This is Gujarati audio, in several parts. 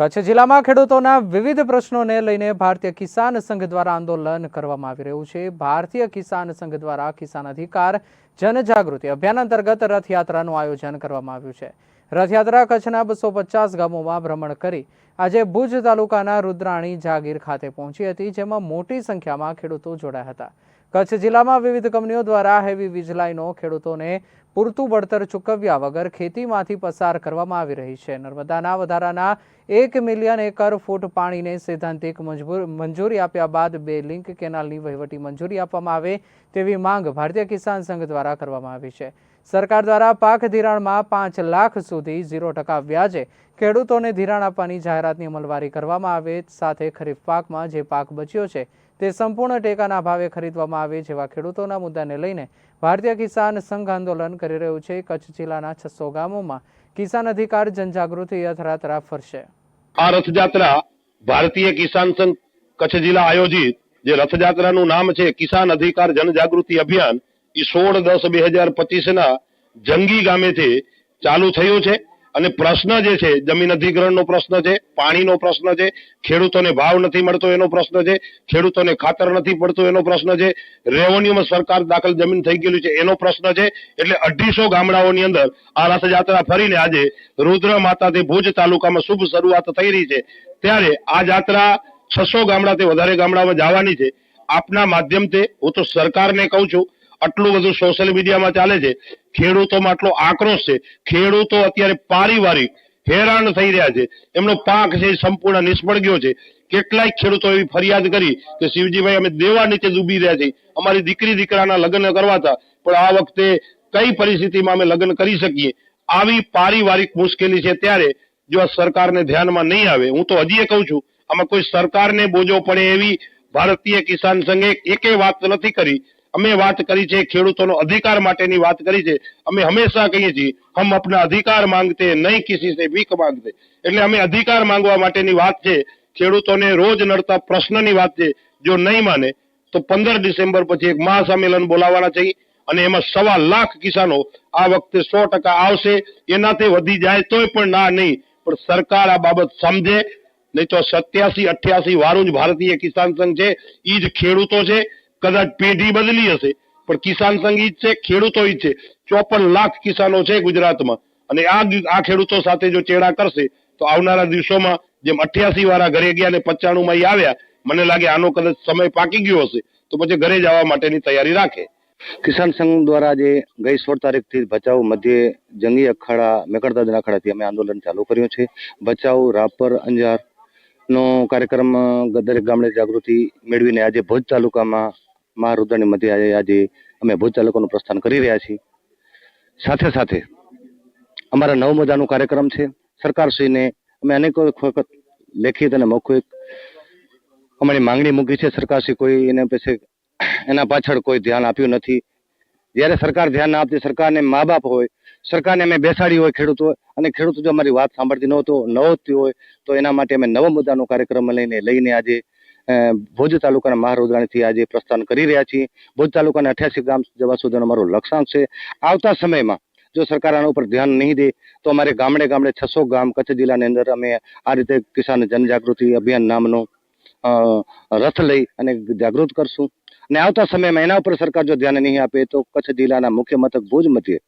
કચ્છ જિલ્લામાં ખેડૂતોના વિવિધ પ્રશ્નોને લઈને ભારતીય કિસાન સંઘ દ્વારા આંદોલન કરવામાં આવી રહ્યું છે. ભારતીય કિસાન સંઘ દ્વારા કિસાન અધિકાર જનજાગૃતિ અભિયાન અંતર્ગત રથયાત્રાનું આયોજન કરવામાં આવ્યું છે. રથયાત્રા કચ્છના બસો પચાસ ગામોમાં ભ્રમણ કરી આજે ભુજ તાલુકાના રુદ્રાણી જાગીર ખાતે પહોંચી હતી, જેમાં મોટી સંખ્યામાં ખેડૂતો જોડાયા હતા. કચ્છ જિલ્લામાં વિવિધ કંપનીઓ દ્વારા હેવી વીજ લાઈનો ખેડૂતોને પૂરતું વળતર ચૂકવ્યા વગર ખેતીમાંથી પસાર કરવામાં આવી રહી છે. નર્મદાના વધારાના એક મિલિયન એકર ફૂટ પાણીને સૈદ્ધાંતિક મંજૂરી આપ્યા બાદ બે લિંક કેનાલની વહીવટી મંજૂરી આપવામાં આવે તેવી માંગ ભારતીય કિસાન સંઘ દ્વારા કરવામાં આવી છે. સરકાર દ્વારા પાક ધિરાણમાં પાંચ લાખ સુધી ઝીરો ટકા વ્યાજે ખેડૂતોને ધિરાણ આપવાની જાહેરાતની અમલવારી કરવામાં આવે સાથે ખરીફ પાકમાં જે પાક બચ્યો છે તે સંપૂર્ણ ટેકાના ભાવે ખરીદવામાં આવે જેવા ખેડૂતોના મુદ્દાને લઈને ભારતીય કિસાન સંઘ આંદોલન કરી રહ્યું છે. કચ્છ જિલ્લાના છસો ગામોમાં કિસાન અધિકાર જનજાગૃતિ યાત્રા ફરશે. આ રથયાત્રા ભારતીય કિસાન સંઘ કચ્છ જિલ્લા આયોજિત જે રથયાત્રાનું નામ છે કિસાન અધિકાર જનજાગૃતિ અભિયાન એ સોળ દસ બે હજાર પચીસના જંગી ગામેથી ચાલુ થયું છે. અને પ્રશ્ન જે છે, જમીન અધિગ્રહણનો પ્રશ્ન છે, પાણીનો પ્રશ્ન છે, ખેડૂતોને ભાવ નથી મળતો એનો પ્રશ્ન છે, ખેડૂતોને ખાતર નથી પડતું એનો પ્રશ્ન છે, રેવન્યુમાં સરકાર દાખલ જમીન થઈ ગયેલું છે એનો પ્રશ્ન છે, એટલે અઢીસો ગામડાઓની અંદર આ રથયાત્રા ફરીને આજે રુદ્ર માતાથી ભુજ તાલુકામાં શુભ શરૂઆત થઈ રહી છે. ત્યારે આ જાત્રા છસો ગામડાથી વધારે ગામડામાં જવાની છે. આપના માધ્યમથી હું તો સરકારને કહું છું આટલું બધું સોશિયલ મીડિયામાં ચાલે છે. ખેડૂતોમાં આટલો આક્રોશ છે. ખેડૂતો અત્યારે પારિવારિક હેરાન થઈ રહ્યા છે. એમનો પાક છે સંપૂર્ણ નિષ્ફળ ગયો છે. કેટલાય ખેડૂતો એવી ફરિયાદ કરી કે શિવજીભાઈ, અમે દેવા નીચે ડૂબી રહ્યા છીએ. અમારી દીકરી દીકરાના લગ્ન કરવા હતા. પણ આ વખતે કઈ પરિસ્થિતિમાં અમે લગ્ન કરી શકીએ? આવી પારિવારિક મુશ્કેલી છે ત્યારે જો આ સરકારને ધ્યાનમાં નહીં આવે, હું તો હજી એ કહું છું, આમાં કોઈ સરકારને બોજો પડે એવી ભારતીય કિસાન સંઘે એકે વાત નથી કરી. અમે વાત કરી છે, ખેડૂતોનો અધિકાર માટેની વાત કરી છે. અમે હંમેશા કહીએ છીએ, હમ અપના અધિકાર માંગતે નહીં, કિસી સે ભીખ માંગતે. એટલે અમે અધિકાર માંગવા માટેની વાત છે. ખેડૂતોને રોજ નડતા પ્રશ્નની વાત છે, જો નહીં માને, તો પંદર ડિસેમ્બર પછી એક મહાસંમેલન બોલાવવાના છે. અને એમાં સવા લાખ કિસાનો આ વખતે સો ટકા આવશે. એનાથી વધી જાય તોય પણ ના નહીં. પણ સરકાર આ બાબત સમજે. નહીં તો સત્યાસી, અઠ્યાસી વારું જ ભારતીય કિસાન સંઘ છે. એ જ ખેડૂતો છે. કદાચ પેઢી બદલી હશે, પણ કિસાન સંઘ છે, ખેડૂતો છે. ચોપન લાખ કિસાનો છે ગુજરાતમાં. અને આ આ ખેડૂતો સાથે જો ચેડા કરશે, તો આવનારા દિવસોમાં જેમ અઠ્યાસી વાળા ઘરે ગયા અને પચાણું માં આવ્યા, મને લાગે આનો કદાચ સમય પાકી ગયો હશે, તો પછી ઘરે જવા માટેની તૈયારી રાખે. કિસાન સંઘ દ્વારા જે ગઈ સોળ તારીખથી ભચાઉ મધ્યે જંગી અખાડા મેકરદાદના અખાડાથી અમે આંદોલન ચાલુ કર્યું છે. ભચાઉ, રાપર, અંજાર નો કાર્યક્રમ દરેક ગામડે જાગૃતિ મેળવીને આજે ભુજ તાલુકામાં મહારુદ્રની મધ્યે આજે આજે અમે ભુજ તાલુકાનું પ્રસ્થાન કરી રહ્યા છીએ. સાથે સાથે અમારા નવ મજાનો કાર્યક્રમ છે. સરકારશ્રીને અમે અનેક વખત લેખિત અને મૌખિક અમારી માંગણી મૂકી છે. સરકારશ્રી કોઈ એને પછી એના પાછળ કોઈ ધ્યાન આપ્યું નથી. જ્યારે સરકાર ધ્યાન ના આપતી સરકારને મા બાપ હોય, સરકારને અમે બેસાડી હોય ખેડૂતો અને ખેડૂતો જો અમારી વાત સાંભળતી ન હોય તો ન હોતી હોય, તો એના માટે અમે નવ મુદ્દાનો કાર્યક્રમ લઈને લઈને આજે ભુજ તાલુકાના મહારુદ્રાણીથી આજે પ્રસ્થાન કરી રહ્યા છીએ. ભુજ તાલુકાના અઠ્યાસી ગામ જવા સુધીનો અમારો લક્ષ્યાંક છે. આવતા સમયમાં જો સરકાર આના ઉપર ધ્યાન નહીં દે, તો અમારે ગામડે ગામડે છસો ગામ કચ્છ જિલ્લાની અંદર અમે આ રીતે કિસાન જનજાગૃતિ અભિયાન નામનો રથ લઈ અને જાગૃત કરશું. અને આવતા સમયમાં એના ઉપર સરકાર જો ધ્યાન નહીં આપે, તો કચ્છ જિલ્લાના મુખ્ય મથક ભુજ મધ્યે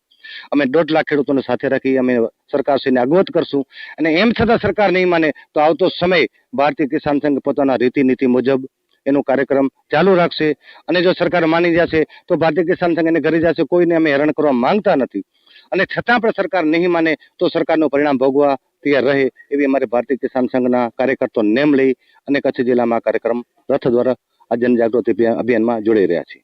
અમે દોઢ લાખ ખેડૂતોને સાથે રાખી અમે સરકારશ્રીને અગવત કરશું. અને એમ છતાં સરકાર નહીં માને તો આવતો સમય ભારતીય કિસાન સંઘ પોતાના રીતિ મુજબ એનો કાર્યક્રમ ચાલુ રાખશે. અને જો સરકાર માની જશે તો ભારતીય કિસાન સંઘ એને ઘરે જશે, કોઈને અમે હેરાન કરવા માંગતા નથી. અને છતાં પણ સરકાર નહીં માને તો સરકારનું પરિણામ ભોગવા તૈયાર રહે એવી અમારે ભારતીય કિસાન સંઘના કાર્યકર્તાઓ નેમ લઈ અને કચ્છ જિલ્લામાં કાર્યક્રમ રથ દ્વારા આ જનજાગૃતિ અભિયાન- અભિયાનમાં જોડાઈ રહ્યા છીએ.